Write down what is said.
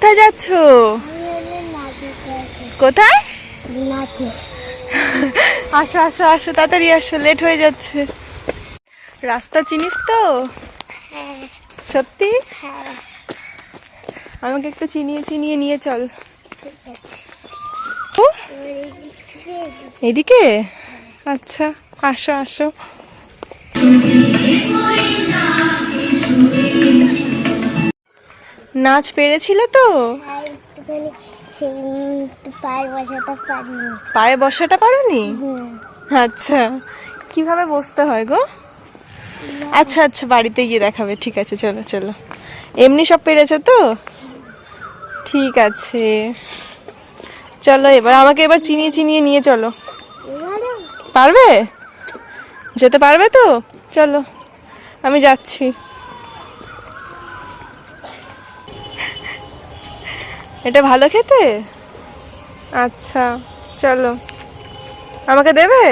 কোথায় যাচ্ছ? কোথায়? আসো আসো আসো তাড়াতাড়ি আসো লেট হয়ে যাচ্ছে। রাস্তা চিনিস তো? সত্যি? আমাকে একটু চিনিয়ে চিনিয়ে নিয়ে চল। এদিকে? আচ্ছা আসো আসো। নাচ পেরেছিলে তো? সেই উম, বসাটা পারিনি। পায়ে বসাটা পারোনি। আচ্ছা কীভাবে বসতে হয় গো? আচ্ছা আচ্ছা বাড়িতে গিয়ে দেখাবে ঠিক আছে চলো চলো। এমনি সব পেরেছ তো? ঠিক আছে। চলো এবার আমাকে এবার চিনিয়ে চিনিয়ে নিয়ে চলো। পারবে? যেতে পারবে তো? চলো আমি যাচ্ছি। এটা ভালো খেতে? আচ্ছা চলো। আমাকে দেবে?